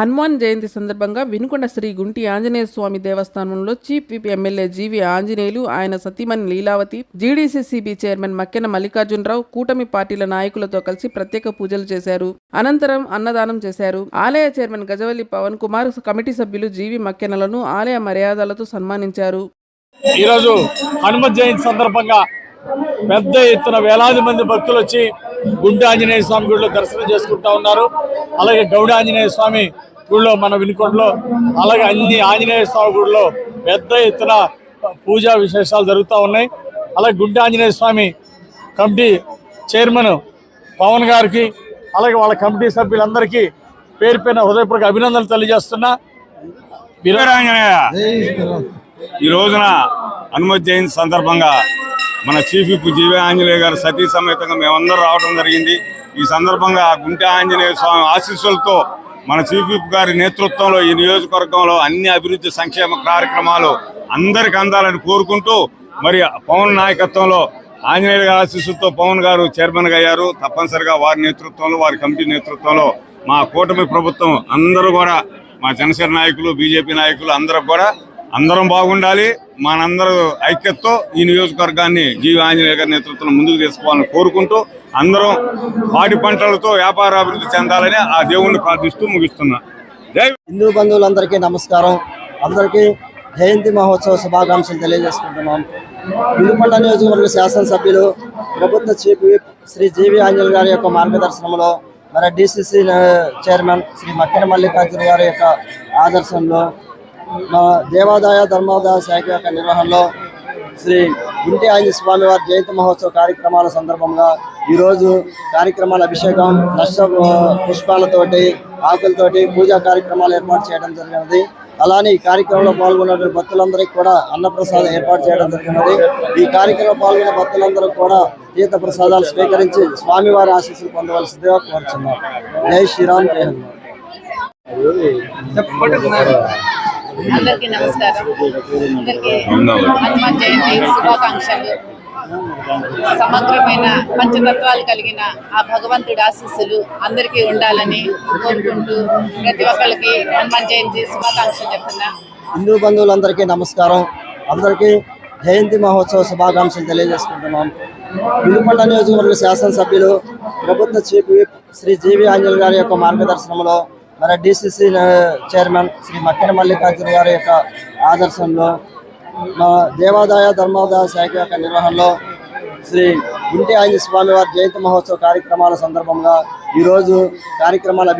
హనుమాన్ జయంతి సందర్భంగా వినుకొండ శ్రీ గుంటి ఆంజనేయ స్వామి దేవస్థానంలో chief whip MLA G V Anjaneyulu ఆయన సతీమణి Leelavathi G D C C B chairman Makkena Mallikarjunarao కూటమి పార్టీల నాయకులతో కలిసి ప్రత్యేక పూజలు చేశారు. అనంతరం అన్నదానం చేశారు. ఆలయ చైర్మన్ గజవల్లి పవన్ కుమార్ కమిటీ సభ్యులు జీవి మక్కెనలను ఆలయ మర్యాదలతో సన్మానించారు. ఈరోజు హనుమాన్ జయంతి సందర్భంగా పెద్ద ఎత్తున వేలాది మంది భక్తులు వచ్చి గుండె ఆంజనేయ స్వామి గుడిలో దర్శనం చేసుకుంటా ఉన్నారు. అలాగే గౌడ ఆంజనేయ స్వామి గుడిలో మన వినుకొండలో అలాగే అన్ని ఆంజనేయ స్వామి గుడిలో పెద్ద ఎత్తున పూజా విశేషాలు జరుగుతూ ఉన్నాయి. అలాగే గుండె ఆంజనేయ స్వామి కమిటీ చైర్మన్ పవన్ గారికి అలాగే వాళ్ళ కమిటీ సభ్యులందరికీ పేరు పైన హృదయపూర్వక అభినందనలు తెలియజేస్తున్నా. వీరాంజనేయ ఈ రోజున హనుమత్ జయంతి సందర్భంగా మన చీఫ్ విప్ జీవి ఆంజనేయ గారు సతీ సమేతంగా మేమందరం రావడం జరిగింది. ఈ సందర్భంగా గుంటె ఆంజనేయ స్వామి ఆశీస్సులతో మన సిపిఎఫ్ గారి నేతృత్వంలో ఈ నియోజకవర్గంలో అన్ని అభివృద్ధి సంక్షేమ కార్యక్రమాలు అందరికి అందాలని కోరుకుంటూ మరి పవన్ నాయకత్వంలో ఆంజనేయుల గారి ఆశీస్సులతో పవన్ గారు చైర్మన్గా అయ్యారు. తప్పనిసరిగా వారి నేతృత్వంలో వారి కమిటీ నేతృత్వంలో మా కూటమి ప్రభుత్వం అందరూ కూడా మా జనసేన నాయకులు బీజేపీ నాయకులు అందరూ కూడా అందరం బాగుండాలి. మనందరూ ఐక్యతతో ఈ నియోజకవర్గాన్ని జీవి ఆంజనేయ గారి నేతృత్వంలో ముందుకు తీసుకోవాలని కోరుకుంటూ అందరం పాడి పంటలతో వ్యాపార అభివృద్ధి చెందాలని ఆ దేవుణ్ణి ప్రార్థిస్తూ ముగిస్తున్నా. జై హిందూ బంధువులందరికీ నమస్కారం. అందరికీ జయంతి మహోత్సవ శుభాకాంక్షలు తెలియజేసుకుంటున్నాం. వినుకొండ నియోజకవర్గ శాసనసభ్యులు ప్రభుత్వ chief whip Shri G V Anjal గారి యొక్క మార్గదర్శనంలో మరి D C C chairman Shri Makkena Mallikarjuna గారి యొక్క ఆదర్శంలో మా దేవాదాయ ధర్మాదాయ శాఖ యొక్క నిర్వహణలో శ్రీ గుంటి ఆంజనేయ స్వామివారి జయంతి మహోత్సవ కార్యక్రమాల సందర్భంగా ఈరోజు కార్యక్రమాల అభిషేకం నష్ట పుష్పాలతోటి ఆకులతోటి పూజా కార్యక్రమాలు ఏర్పాటు చేయడం జరిగినది. అలానే ఈ కార్యక్రమంలో పాల్గొన్నటువంటి భక్తులందరికీ కూడా అన్నప్రసాదం ఏర్పాటు చేయడం జరిగినది. ఈ కార్యక్రమంలో పాల్గొన్న భక్తులందరూ కూడా తీర్థ ప్రసాదాలు స్వీకరించి స్వామివారి ఆశీస్సులు పొందవలసిందిగా కోరుచున్నారు జై శ్రీరామ్ జయ హనుమాన్. అందరికీ నమస్కారం. అందరికీ హనుమాన్ జయంతి శుభాకాంక్షలు. సమగ్రమైన పంచతత్వాలు కలిగిన ఆ భగవంతుడి ఆశీస్సులు అందరికీ ఉండాలని కోరుకుంటూ ప్రతి ఒక్కరికి హనుమాన్ జయంతి శుభాకాంక్షలు చెప్తున్నా. హిందూ బంధువులందరికీ నమస్కారం. అందరికీ జయంతి మహోత్సవ శుభాకాంక్షలు తెలియజేసుకుంటున్నాం. వినుకొండ నియోజకవర్గ శాసనసభ్యులు ప్రభుత్వ chief whip Shri G V Anjal గారి యొక్క మార్గదర్శనంలో మరి D C C chairman Shri Makkena Mallikarjuna గారి యొక్క ఆదర్శంలో మా దేవాదాయ ధర్మాదాయ శాఖ యొక్క నిర్వహణలో శ్రీ గుంటి ఆంజనేయ స్వామివారి జయంతి మహోత్సవ కార్యక్రమాల సందర్భంగా ఈరోజు కార్యక్రమాల